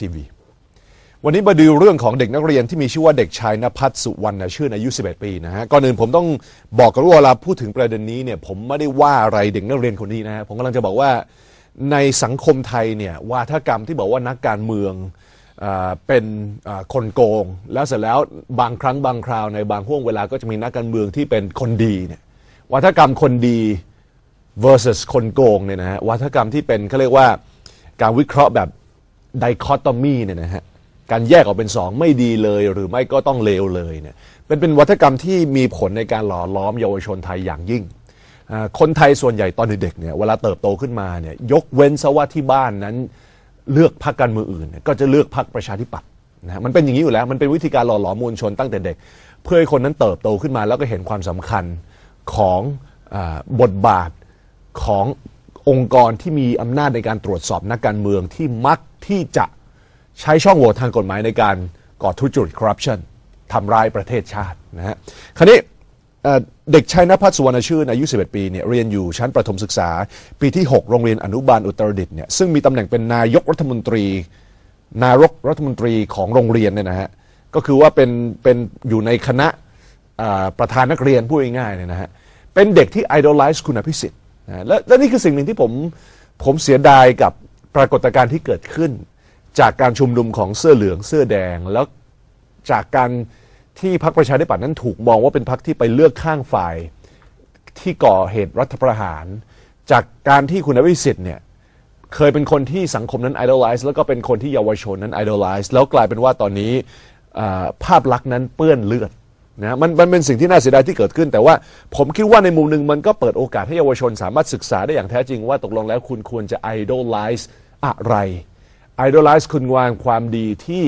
ทีวีวันนี้มาดูเรื่องของเด็กนักเรียนที่มีชื่อว่าเด็กชายนภัสสุวรรณชื่นอายุ 11 ปีนะฮะก่อนอื่นผมต้องบอกกันว่าเวลาพูดถึงประเด็นนี้เนี่ยผมไม่ได้ว่าอะไรเด็กนักเรียนคนนี้นะฮะผมกำลังจะบอกว่าในสังคมไทยเนี่ยวาทกรรมที่บอกว่านักการเมืองเป็นคนโกง แล้วเสร็จแล้วบางครั้งบางคราวในบางห่วงเวลาก็จะมีนักการเมืองที่เป็นคนดีเนี่ยวาทกรรมคนดี versus คนโกงเนี่ยนะฮะวัฒกรรมที่เป็นเขาเรียกว่าการวิเคราะห์แบบ ไดคอตอมีเนี่ยนะฮะการแยกออกเป็นสองไม่ดีเลยหรือไม่ก็ต้องเลวเลยเนี่ยเป็นเป็นวัฒกรรมที่มีผลในการหล่อล้อมเยาวชนไทยอย่างยิ่ง คนไทยส่วนใหญ่ตอนเด็กเนี่ยเวลาเติบโตขึ้นมาเนี่ยยกเว้นซะว่าที่บ้านนั้นเลือกพรรคการเมืองอื่นนก็จะเลือกพรรคประชาธิปัตย์นะมันเป็นอย่างนี้อยู่แล้วมันเป็นวิธีการหล่อหลอมมวลชนตั้งแต่เด็ก เพื่อให้คนนั้นเติบโตขึ้นมาแล้วก็เห็นความสำคัญของอบทบาทขององค์กรที่มีอำนาจในการตรวจสอบนักการเมืองที่มัก ที่จะใช้ช่องโหว่ทางกฎหมายในการก่อทุจริตคอร์รัปชันทำร้ายประเทศชาตินะฮะคราวนี้เด็กชายนภัสสุวรรณชื่นอายุ 11 ปีเนี่ยเรียนอยู่ชั้นประถมศึกษา ปีที่ 6 โรงเรียนอนุบาลอุตรดิตถ์เนี่ยซึ่งมีตำแหน่งเป็นนายกรัฐมนตรี นายกรัฐมนตรีของโรงเรียนเนี่ยนะฮะก็คือว่าเป็นเป็นอยู่ในคณะประธานนักเรียนพูดง่ายๆเนี่ยนะฮะเป็นเด็กที่ idolize คุณอภิสิทธิ์นะและและนี่คือสิ่งหนึ่งที่ผมผมเสียดายกับ ปรากฏการณ์ที่เกิดขึ้น จากการชุมนุมของเสื้อเหลืองเสื้อแดง แล้วจากการที่พรรคประชาธิปัตย์นั้นถูกมองว่าเป็นพรรคที่ไปเลือกข้างฝ่ายที่ก่อเหตุรัฐประหาร จากการที่คุณอภิสิทธิ์เนี่ยเคยเป็นคนที่สังคมนั้น idolize แล้วก็เป็นคนที่เยาวชนนั้น idolize แล้วกลายเป็นว่าตอนนี้ภาพลักษณ์นั้นเปื้อนเลือดนะมันมันเป็นสิ่งที่น่าเสียดายที่เกิดขึ้น แต่ว่าผมคิดว่าในมุมหนึ่งมันก็เปิดโอกาสให้เยาวชนสามารถศึกษาได้อย่างแท้จริงว่าตกลงแล้วคุณควรจะ idolize อ อะไร idolize คุณวางความดีที่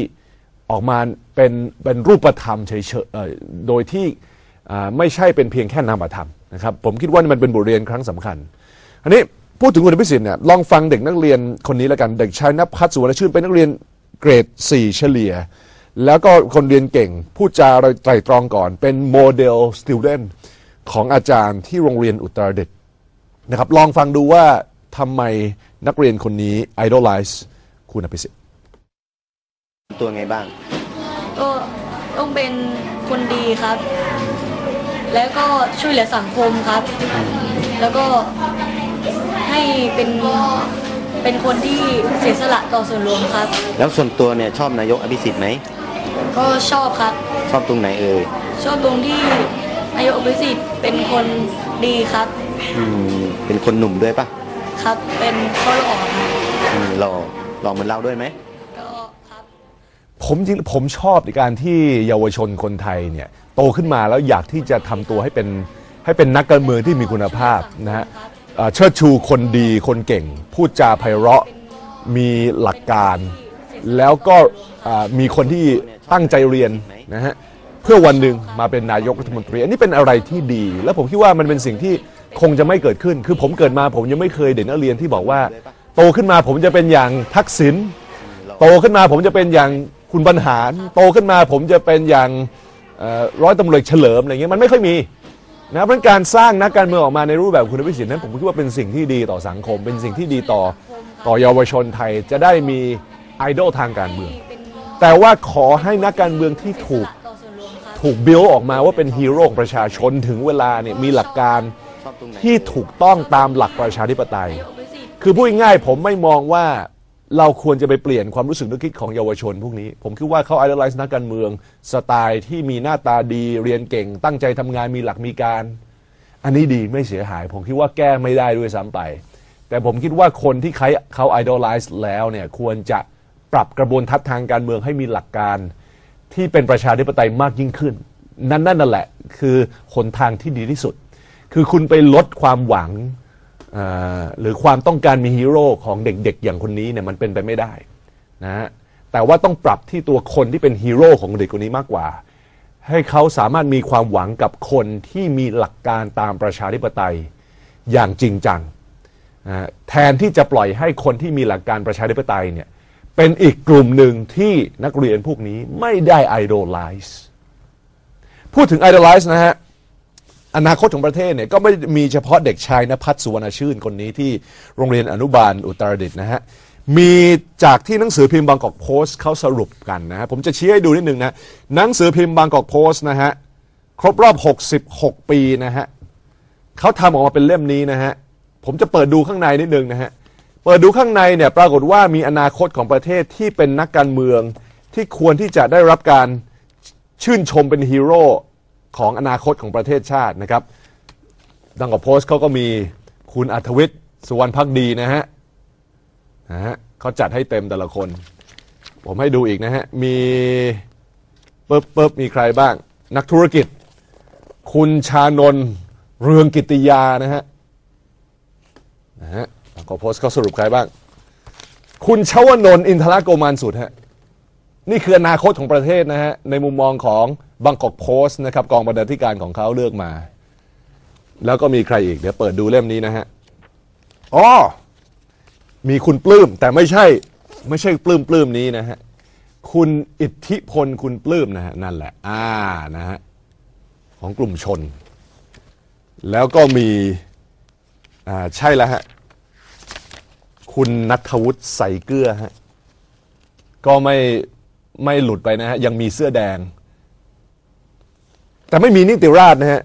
ออกมาเป็นเป็นรูปธรรมเฉยๆโดยที่ไม่ใช่เป็นเพียงแค่นามธรรมนะครับผมคิดว่ามันเป็นบทเรียนครั้งสำคัญ อันนี้พูดถึงคุณอภิสิทธิ์เนี่ยลองฟังเด็กนักเรียนคนนี้แล้วกันเด็กชายนภัสสุวรรณชื่นเป็นนักเรียนเกรด 4 เฉลี่ย แล้วก็คนเรียนเก่งพูดจาไตรตรองก่อน เป็นโมเดลสติ d e n t ของอาจารย์ที่โรงเรียนอุตรดิตถ์นะครับลองฟังดูว่าทำไม นักเรียนคนนี้ idolize คุณอภิสิทธิ์ตัวไงบ้าง ก็ต้องเป็นคนดีครับ แล้วก็ช่วยเหลือสังคมครับ แล้วก็ให้เป็นเป็นคนที่เสียสละต่อส่วนรวมครับ แล้วส่วนตัวเนี่ยชอบนายกอภิสิทธิ์ไหม ก็ชอบครับ ชอบตรงไหนเอ่ย ชอบตรงที่นายกอภิสิทธิ์เป็นคนดีครับ อืม เป็นคนหนุ่มด้วยปะ ครับเป็นข้อหล่อครับอืมหล่อหล่อเหมือนเราด้วยไหม ก็ครับ ผมจริงผมชอบในการที่เยาวชนคนไทยเนี่ยโตขึ้นมาแล้วอยากที่จะทำตัวให้เป็นให้เป็นนักการเมืองที่มีคุณภาพนะฮะเอ่อเชิดชูคนดีคนเก่ง พูดจาไพเราะมีหลักการ แล้วก็อ่ามีคนที่ตั้งใจเรียนนะฮะเพื่อวันหนึ่งมาเป็นนายกรัฐมนตรี อันนี้เป็นอะไรที่ดี และผมคิดว่ามันเป็นสิ่งที่ คงจะไม่เกิดขึ้น คือผมเกิดมาผมยังไม่เคยเด็กนักเรียนที่บอกว่า โตขึ้นมาผมจะเป็นอย่างทักษิณโตขึ้นมาผมจะเป็นอย่างคุณบรรหาร โตขึ้นมาผมจะเป็นอย่างร้อยตำรวจเฉลิมอะไรเงี้ยมันไม่ค่อยมีนะเพราะการสร้างนักการเมืองออกมาในรูปแบบคุณวิสิทธิ์นั้นผมคิดว่าเป็นสิ่งที่ดีต่อสังคม เป็นสิ่งที่ดีต่อต่อเยาวชนไทยจะได้มีไอดอลทางการเมือง แต่ว่าขอให้นักการเมืองที่ถูกต่อส่วนรวมครับถูกบิวออกมาว่าเป็นฮีโร่ของประชาชนถึงเวลาเนี่ยมีหลักการ ที่ถูกต้องตามหลักประชาธิปไตย คือพูดง่ายผมไม่มองว่าเราควรจะไปเปลี่ยนความรู้สึกนึกคิดของเยาวชนพวกนี้ ผมคิดว่าเขา idolize นักการเมือง สไตล์ที่มีหน้าตาดีเรียนเก่ง ตั้งใจทำงานมีหลักมีการ อันนี้ดีไม่เสียหาย ผมคิดว่าแก้ไม่ได้ด้วยซ้ำไป แต่ผมคิดว่าคนที่เขาเขา idolize แล้วเนี่ยควรจะปรับกระบวนทัศน์ทางการเมืองให้มีหลักการ ที่เป็นประชาธิปไตยมากยิ่งขึ้น นั่นนั่นนั่นแหละ คือหนทางที่ดีที่สุด คือคุณไปลดความหวังหรือความต้องการมีฮีโร่ของเด็กๆ อย่างคนนี้เนี่ยมันเป็นไปไม่ได้นะฮะแต่ว่าต้องปรับที่ตัวคนที่เป็นฮีโร่ของเด็กคนนี้มากกว่า ให้เขาสามารถมีความหวังกับคนที่มีหลักการตามประชาธิปไตยอย่างจริงจังนะแทนที่จะปล่อยให้คนที่มีหลักการประชาธิปไตยเนี่ยเป็นอีกกลุ่มหนึ่งที่นักเรียนพวกนี้ไม่ได้ไอดอลไลซ์พูดถึงไอดอลไลซ์นะฮะ อนาคตของประเทศเนี่ยก็ไม่มีเฉพาะเด็กชายนภัสสุวรรณชื่นคนนี้ที่โรงเรียนอนุบาลอุตรดิตถ์นะฮะมีจากที่หนังสือพิมพ์บางกอกโพสต์เขาสรุปกันนะฮะผมจะชี้ให้ดูนิดนึงนะหนังสือพิมพ์บางกอกโพสต์นะฮะครบรอบ 66 ปีนะฮะเขาทำออกมาเป็นเล่มนี้นะฮะผมจะเปิดดูข้างในนิดนึงนะฮะเปิดดูข้างในเนี่ยปรากฏว่ามีอนาคตของประเทศที่เป็นนักการเมืองที่ควรที่จะได้รับการชื่นชมเป็นฮีโร่ ของอนาคตของประเทศชาตินะครับดังกับโพสต์เขาก็มีคุณอัธวิทย์สุวรรณพักดีนะฮะนะฮะเขาจัดให้เต็มแต่ละคน ผมให้ดูอีกนะฮะ มีปึ๊บปึ๊บมีใครบ้าง นักธุรกิจ คุณชานนเรืองกิติยานะฮะนะฮะก็โพสต์เขาสรุปใครบ้าง คุณชวนนท์อินทรโกมานสุดฮะ นี่คืออนาคตของประเทศนะฮะ ในมุมมองของบางกอกโพสต์นะครับกองบรรณาธิการของเขาเลือกมา แล้วก็มีใครอีก เดี๋ยวเปิดดูเล่มนี้นะฮะอ๋อมีคุณปลื้มแต่ไม่ใช่ ไม่ใช่ปลื้มปลื้มนี้นะฮะ คุณอิทธิพลคุณปลื้มนะฮะ นั่นแหละ อ่านะฮะ ของกลุ่มชน แล้วก็มี อ่า ใช่แล้วฮะ คุณนัทวุฒิใส่เกลือฮะ ก็ไม่ ไม่หลุดไปนะฮะยังมีเสื้อแดง แต่ไม่มีนิติราชนะฮะ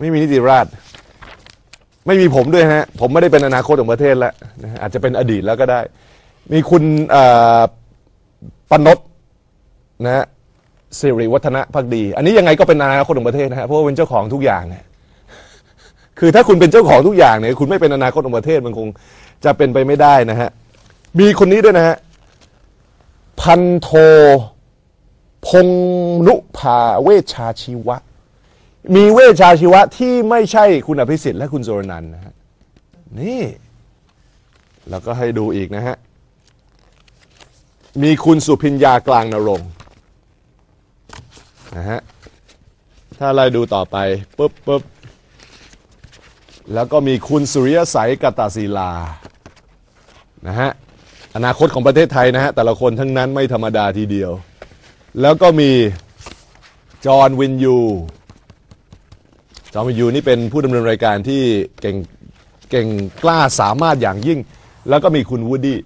ไม่มีนิติราช ไม่มีผมด้วยฮะ ผมไม่ได้เป็นอนาคตของประเทศแล้วนะอาจจะเป็นอดีตแล้วก็ได้ มีคุณปนดนะฮะสิริวัฒนะพักดี อันนี้ยังไงก็เป็นอนาคตของประเทศนะฮะเพราะว่าเป็นเจ้าของทุกอย่างเนี่ยคือถ้าคุณเป็นเจ้าของทุกอย่างเนี่ยคุณไม่เป็นอนาคตของประเทศมันคงจะเป็นไปไม่ได้นะฮะมีคนนี้ด้วยนะฮะ พันโท พงนุภาเวชาชีวะ มีเวชาชีวะที่ไม่ใช่คุณอภิสิทธิ์และคุณโซรนันนะฮะนี่ แล้วก็ให้ดูอีกนะฮะ มีคุณสุพิญญากลางนรงนะฮะถ้าไล่ดูต่อไปปุ๊บปุ๊บแล้วก็มีคุณสุริยสัยกตาศิลานะฮะ อนาคตของประเทศไทยนะฮะแต่ละคนทั้งนั้นไม่ธรรมดาทีเดียว แล้วก็มีจอห์นวินยูจอห์นวินยูนี่เป็นผู้ดำเนินรายการที่เก่งเก่งกล้าสามารถอย่างยิ่ง แล้วก็มีคุณวูดดี้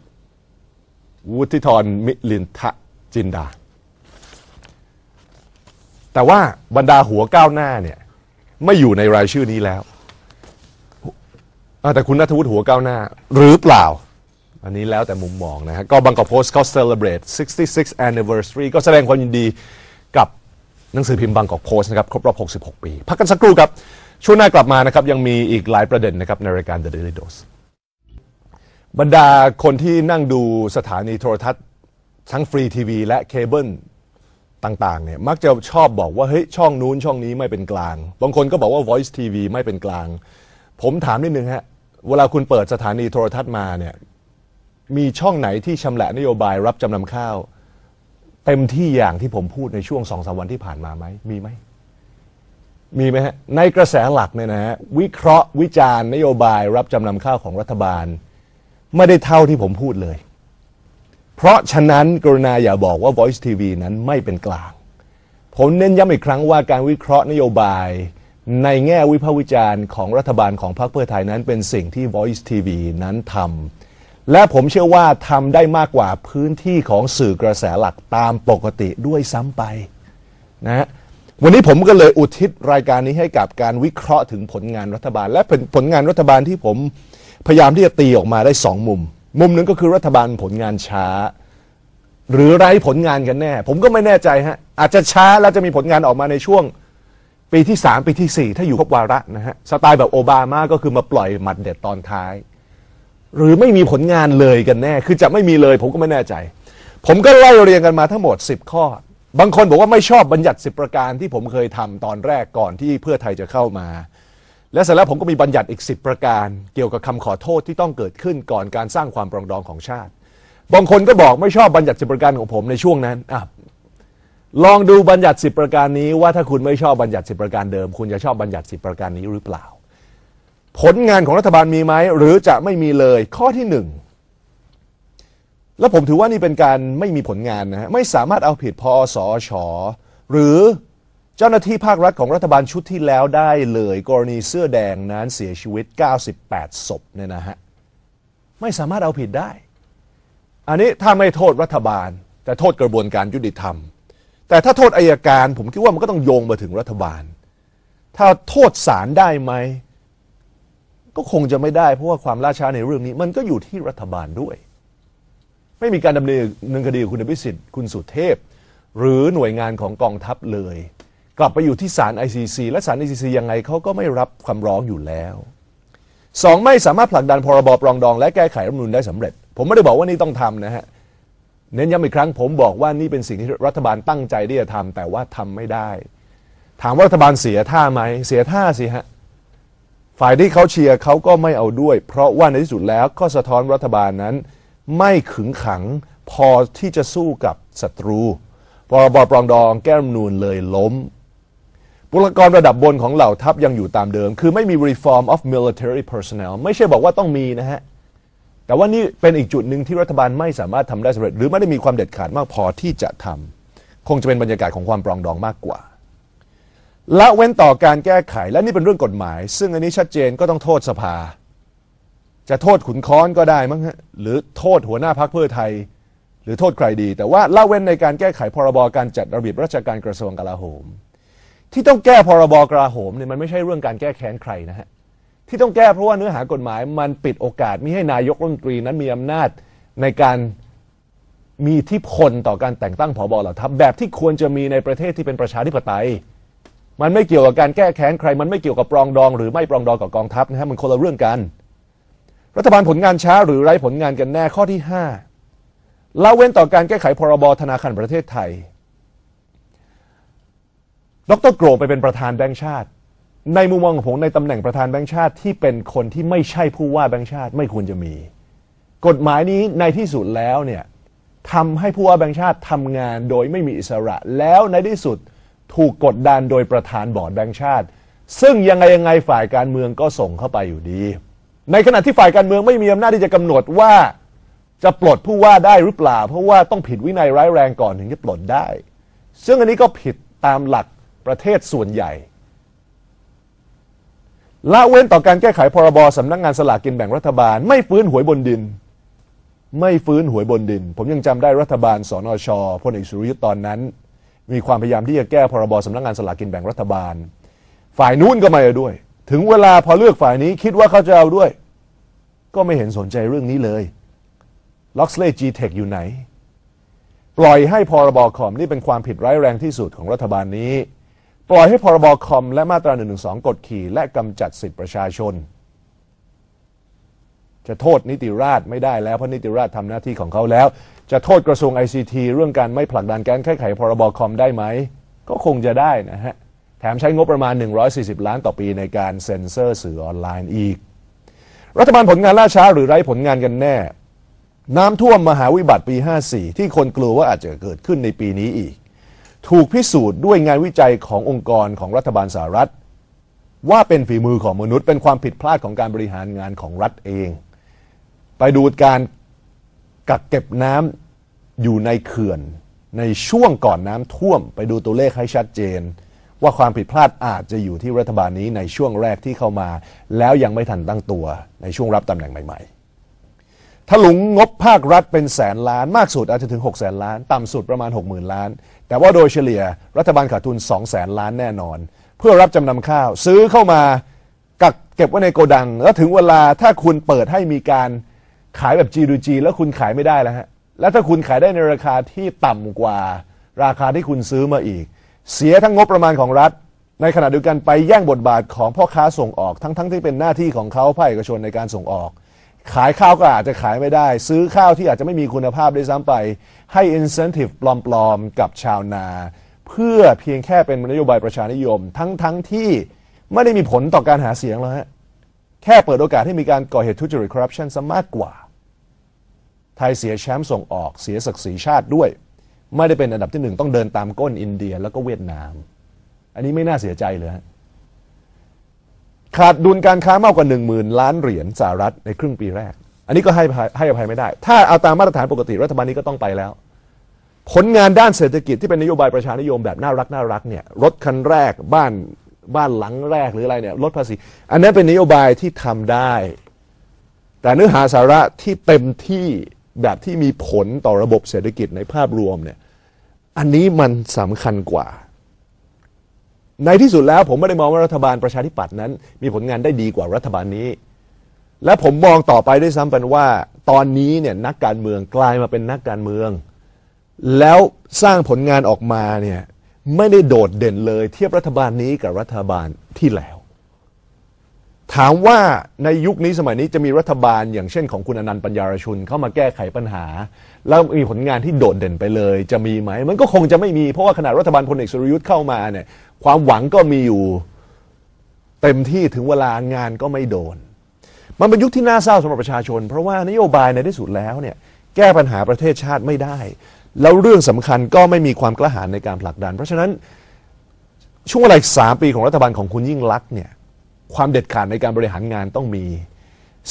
วุฒิธรมิลินทะจินดา แต่ว่าบรรดาหัวก้าวหน้าเนี่ยไม่อยู่ในรายชื่อนี้แล้วแต่คุณนัทวุฒิหัวก้าวหน้า หรือเปล่า อันนี้แล้วแต่มุมมองนะฮะก็บางกอกโพสต์เขา celebrate 66 anniversary ก็แสดงความยินดีกับหนังสือพิมพ์บางกอกโพสต์นะครับ ครบรอบ 66 ปี พักกันสักครู่ครับ ช่วงหน้ากลับมานะครับ ยังมีอีกหลายประเด็นนะครับ ในรายการ The Daily Dose บรรดาคนที่นั่งดูสถานีโทรทัศน์ทั้งฟรีทีวีและเคเบิลต่างๆเนี่ยมักจะชอบบอกว่าเฮ้ยช่องนู้นช่องนี้ไม่เป็นกลาง บางคนก็บอกว่า Voice TV ไม่เป็นกลาง ผมถามนิดนึงฮะเวลาคุณเปิดสถานีโทรทัศน์มาเนี่ย มีช่องไหนที่ชำแหละนโยบายรับจำนำข้าว เต็มที่อย่างที่ผมพูดในช่วงสองสามวันที่ผ่านมาไหมมีไหมมีไหมฮะในกระแสหลักเนี่ยนะฮะวิเคราะห์วิจารณ์นโยบายรับจำนำข้าวของรัฐบาล ไม่ได้เท่าที่ผมพูดเลย เพราะฉะนั้นกรุณาอย่าบอกว่า Voice TV นั้นไม่เป็นกลาง ผมเน้นย้ำอีกครั้งว่าการวิเคราะห์นโยบาย ในแง่วิพากษ์วิจารณ์ของรัฐบาลของพรรคเพื่อไทยนั้นเป็นสิ่งที่ Voice TV นั้นทำ และผมเชื่อว่าทำได้มากกว่าพื้นที่ของสื่อกระแสหลักตามปกติด้วยซ้ำไปนะฮะวันนี้ผมก็เลยอุทิศรายการนี้ให้กับการวิเคราะห์ถึงผลงานรัฐบาล และผลงานรัฐบาลที่ผมพยายามที่จะตีออกมาได้สองมุม มุมหนึ่งก็คือรัฐบาลผลงานช้า หรือไร้ผลงานกันแน่ ผมก็ไม่แน่ใจฮะอาจจะช้าแล้วจะมีผลงานออกมาในช่วง ปีที่ 3 ปีทีสี่4 ถ้าอยู่ครบวาระนะฮะสไตล์แบบโอบามาก็คือมาปล่อยหมัดเด็ดตอนท้าย หรือไม่มีผลงานเลยกันแน่ คือจะไม่มีเลยผมก็ไม่แน่ใจ ผมก็ไล่เรียงกันมาทั้งหมด 10 ข้อ บางคนบอกว่าไม่ชอบบัญญัติ 10 ประการที่ผมเคยทำตอนแรกก่อนที่เพื่อไทยจะเข้ามา และเสร็จแล้วผมก็มีบัญญัติอีก 10 ประการ เกี่ยวกับคำขอโทษที่ต้องเกิดขึ้นก่อนการสร้างความปรองดองของชาติ บางคนก็บอกไม่ชอบบัญญัติ10ประการของผมในช่วงนั้นอะลองดูบัญญัติ 10 ประการนี้ว่าถ้าคุณไม่ชอบบัญญัติ 10 ประการเดิม คุณจะชอบบัญญัติ 10 ประการนี้หรือเปล่า ผลงานของรัฐบาลมีไหมหรือจะไม่มีเลย ข้อที่หนึ่งแล้วผมถือว่านี่เป็นการไม่มีผลงานนะฮะไม่สามารถเอาผิดพอสอชอหรือเจ้าหน้าที่ภาครัฐของรัฐบาลชุดที่แล้วได้เลย กรณีเสื้อแดงนั้นเสียชีวิต 98 ศพเนี่ยนะฮะไม่สามารถเอาผิดได้ อันนี้ถ้าไม่โทษรัฐบาล แต่โทษกระบวนการยุติธรรม แต่ถ้าโทษอายการ ผมคิดว่ามันก็ต้องโยงมาถึงรัฐบาล ถ้าโทษศาลได้ไหม ก็คงจะไม่ได้เพราะว่าความล่าช้าในเรื่องนี้ มันก็อยู่ที่รัฐบาลด้วย ไม่มีการดำเนินคดีคุณอภิสิทธิ์ คุณสุเทพ หรือหน่วยงานของกองทัพเลย กลับไปอยู่ที่ศาล ICC และศาล ICC ยังไงเขาก็ไม่รับคำร้องอยู่แล้วสองไม่สามารถผลักดันพรบปรองดอง และแก้ไขรัฐมนูญได้สำเร็จ ผมไม่ได้บอกว่านี่ต้องทำนะฮะเน้นย้ำอีกครั้ง ผมบอกว่านี่เป็นสิ่งที่รัฐบาลตั้งใจที่จะทำแต่ว่าทำไม่ได้ ถามว่ารัฐบาลเสียท่าไหมเสียท่าสิฮะ ฝ่ายที่เขาเชียร์เขาก็ไม่เอาด้วย เพราะว่าในที่สุดแล้วก็สะท้อนรัฐบาลนั้น ไม่ขึงขังพอที่จะสู้กับศัตรูพรบปรองดองแก้รัฐมนูญเลยล้มบุคลากรระดับบนของเหล่าทัพยังอยู่ตามเดิม คือไม่มี reform of military personnel ไม่ใช่บอกว่าต้องมีนะฮะ แต่ว่านี่เป็นอีกจุดหนึ่งที่รัฐบาลไม่สามารถทำได้สำเร็จ หรือไม่ได้มีความเด็ดขาดมากพอที่จะทำคงจะเป็นบรรยากาศของความปรองดองมากกว่า ละเว้นต่อการแก้ไขและนี่เป็นเรื่องกฎหมาย ซึ่งอันนี้ชัดเจนก็ต้องโทษสภา จะโทษขุนค้อนก็ได้มั้งฮะหรือโทษหัวหน้าพักเพื่อไทย หรือโทษใครดี แต่ว่าละเว้นในการแก้ไขพรบการจัดระเบียบราชการกระทรวงกลาโหม ที่ต้องแก้พรบกลาโหมเนี่ยมันไม่ใช่เรื่องการแก้แค้นใครนะฮะที่ต้องแก้เพราะว่าเนื้อหากฎหมาย มันปิดโอกาสมิให้นายกรัฐมนตรีนั้นมีอำนาจในการมีทธิพลต่อการแต่งตั้งผบเหล่าทัพแบบที่ควรจะมีในประเทศที่เป็นประชาธิปไตย มันไม่เกี่ยวกับการแก้แค้นใคร มันไม่เกี่ยวกับปรองดอง หรือไม่ปรองดองกับกองทัพนะฮะมันคนละเรื่องกัน รัฐบาลผลงานช้าหรือไร้ผลงานกันแน่ข้อที่5ละเว้นต่อการแก้ไขพรบธนาคารประเทศไทย ดรโกรไปเป็นประธานแบงค์ชาติ ในมุมมองของผมในตำแหน่งประธานแบงค์ชาติที่เป็นคนที่ไม่ใช่ผู้ว่าแบงค์ชาติไม่ควรจะมี กฎหมายนี้ในที่สุดแล้วเนี่ยทำให้ผู้ว่าแบงค์ชาติทำงานโดยไม่มีอิสระแล้วในที่สุด ถูกกดดันโดยประธานบอร์ดแบงค์ชาติ ซึ่งยังไงยังไงฝ่ายการเมืองก็ส่งเข้าไปอยู่ดี ในขณะที่ฝ่ายการเมืองไม่มีอำนาจที่จะกำหนดว่าจะปลดผู้ว่าได้หรือเปล่า เพราะว่าต้องผิดวินัยร้ายแรงก่อนถึงจะปลดได้ ซึ่งอันนี้ก็ผิดตามหลักประเทศส่วนใหญ่ละเว้นต่อการแก้ไขพรบสำนักงานสลากกินแบ่งรัฐบาล ไม่ฟื้นหวยบนดิน ไม่ฟื้นหวยบนดิน ผมยังจำได้รัฐบาลสนชพลเอกสุรยุทธ์ตอนนั้น มีความพยายามที่จะแก้พรบสำนักงานสลากกินแบ่งรัฐบาล ฝ่ายนู้นก็ไม่เอาด้วย ถึงเวลาพอเลือกฝ่ายนี้คิดว่าเขาจะเอาด้วย ก็ไม่เห็นสนใจเรื่องนี้เลยล็อกสเลย์จีเทคอยู่ไหน ปล่อยให้พรบคอมนี่เป็นความผิดร้ายแรงที่สุดของรัฐบาลนี้ ปล่อยให้พรบคอมและมาตรา1นึกดขี่ และกำจัดสิทธิประชาชน จะโทษนิติราษฎร์ไม่ได้แล้วเพราะนิติราษฎร์ทำหน้าที่ของเขาแล้ว จะโทษกระทรวง ICT เรื่องการไม่ผลักดันการแก้ไขพรบคอมได้ไหม ก็คงจะได้นะฮะ แถมใช้งบประมาณ 140 ล้านต่อปีในการเซ็นเซอร์สื่อออนไลน์อีก รัฐบาลผลงานล่าช้าหรือไร้ผลงานกันแน่ น้ำท่วมมหาวิบัติปี 54 ที่คนกลัวว่าอาจจะเกิดขึ้นในปีนี้อีก ถูกพิสูจน์ด้วยงานวิจัยขององค์กรของรัฐบาลสหรัฐ ว่าเป็นฝีมือของมนุษย์เป็นความผิดพลาดของการบริหารงานของรัฐเอง ไปดูการ กักเก็บน้ำอยู่ในเขื่อน ในช่วงก่อนน้ำท่วม ไปดูตัวเลขให้ชัดเจน ว่าความผิดพลาดอาจจะอยู่ที่รัฐบาลนี้ในช่วงแรกที่เข้ามา แล้วยังไม่ทันตั้งตัวในช่วงรับตำแหน่งใหม่ ๆถลุงงบภาครัฐเป็นแสนล้านมากสุดอาจจะถึง 6 แสนล้าน ต่ำสุดประมาณ 60,000 ล้าน แต่ว่าโดยเฉลี่ยรัฐบาลขาดทุน 2 แสนล้านแน่นอน เพื่อรับจำนำข้าว ซื้อเข้ามากักเก็บไว้ในโกดัง แล้วถึงเวลาถ้าคุณเปิดให้มีการ ขายแบบ G2G แล้วคุณขายไม่ได้แล้วฮะ แล้วถ้าคุณขายได้ในราคาที่ต่ำกว่าราคาที่คุณซื้อมาอีก เสียทั้งงบประมาณของรัฐ ในขณะเดียวกันไปแย่งบทบาทของพ่อค้าส่งออกทั้งๆทที่เป็นหน้าที่ของเขาภาคเอกชนในการส่งออก ขายข้าวก็อาจจะขายไม่ได้ ซื้อข้าวที่อาจจะไม่มีคุณภาพได้ซ้ำไป ให้ incentive ปลอมๆ กับชาวนา เพื่อเพียงแค่เป็นนโยบายประชานิยม ทั้งๆทที่ไม่ได้มีผลต่อการหาเสียงแล้วฮะแค่เปิดโอกาสให้มีการก่อเหตุทุจริตคอร์รัปชันซะมากกว่า ไทยเสียแชมป์ส่งออกเสียศักดิ์ศรีชาติด้วย ไม่ได้เป็นอันดับที่หนึ่งต้องเดินตามก้นอินเดียแล้วก็เวียดนาม อันนี้ไม่น่าเสียใจเลยขาดดุลการค้ามากกว่า 1 0,000 ล้านเหรียญสหรัฐในครึ่งปีแรก อันนี้ก็ให้ให้อภัยไม่ได้ ถ้าเอาตามมาตรฐานปกติรัฐบาลนี้ก็ต้องไปแล้ว ผลงานด้านเศรษฐกิจที่เป็นนโยบายประชานิยมแบบน่ารักน่ารักเนี่ยรถคันแรกบ้านบ้านหลังแรกหรืออะไรเนี่ยลดภาษี อันนั้นเป็นนโยบายที่ทำได้ แต่เนื้อหาสาระที่เต็มที่ แบบที่มีผลต่อระบบเศรษฐกิจในภาพรวมเนี่ยอันนี้มันสำคัญกว่า ในที่สุดแล้วผมไม่ได้มองว่ารัฐบาลประชาธิปัตย์นั้น มีผลงานได้ดีกว่ารัฐบาลนี้ และผมมองต่อไปด้วยซ้ำเป็นว่า ตอนนี้เนี่ยนักการเมืองกลายมาเป็นนักการเมือง แล้วสร้างผลงานออกมาเนี่ยไม่ได้โดดเด่นเลย เทียบรัฐบาลนี้กับรัฐบาลที่แล้ว ถามว่าในยุคนี้สมัยนี้จะมีรัฐบาลอย่างเช่นของคุณอนันต์ปัญญารชุนเข้ามาแก้ไขปัญหา แล้วมีผลงานที่โดดเด่นไปเลย จะมีไหม มันก็คงจะไม่มีเพราะว่าขนาดรัฐบาลพลเอกสุรยุทธ์เข้ามาเนี่ยความหวังก็มีอยู่เต็มที่ถึงเวลางานก็ไม่โดน มันเป็นยุคที่น่าเศร้าสำหรับประชาชน เพราะว่านโยบายในที่สุดแล้วเนี่ยแก้ปัญหาประเทศชาติไม่ได้ แล้วเรื่องสำคัญก็ไม่มีความกล้าหาญในการผลักดัน เพราะฉะนั้นช่วงเวลาสามปีของรัฐบาลของคุณยิ่งลักษณ์เนี่ย ความเด็ดขาดในการบริหารงานต้องมี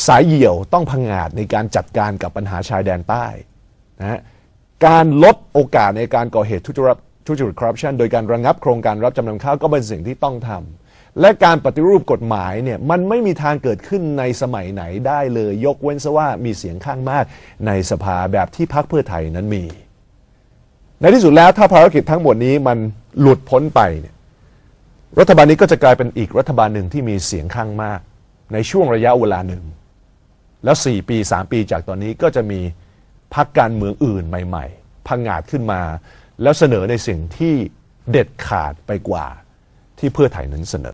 สายเหี่ยวต้องพังงาดในการจัดการกับปัญหาชายแดนใต้นะฮะการลดโอกาสในการก่อเหตุทุจริตทุจริตคอร์รัปชันโดยการระงับโครงการรับจำนำข้าวก็เป็นสิ่งที่ต้องทำและการปฏิรูปกฎหมายเนี่ยมันไม่มีทางเกิดขึ้นในสมัยไหนได้เลย ยกเว้นซะว่ามีเสียงข้างมากในสภาแบบที่พรรคเพื่อไทยนั้นมี ในที่สุดแล้วถ้าภารกิจทั้งหมดนี้มันหลุดพ้นไปเนี่ย รัฐบาลนี้ก็จะกลายเป็นอีกรัฐบาลหนึ่งที่มีเสียงข้างมาก ในช่วงระยะเวลาหนึ่ง แล้ว 4 ปี 3 ปีจากตอนนี้ก็จะมีพรรคการเมืองอื่นใหม่ๆพังงาดขึ้นมา แล้วเสนอในสิ่งที่เด็ดขาดไปกว่าที่เพื่อไทยนั้นเสนอ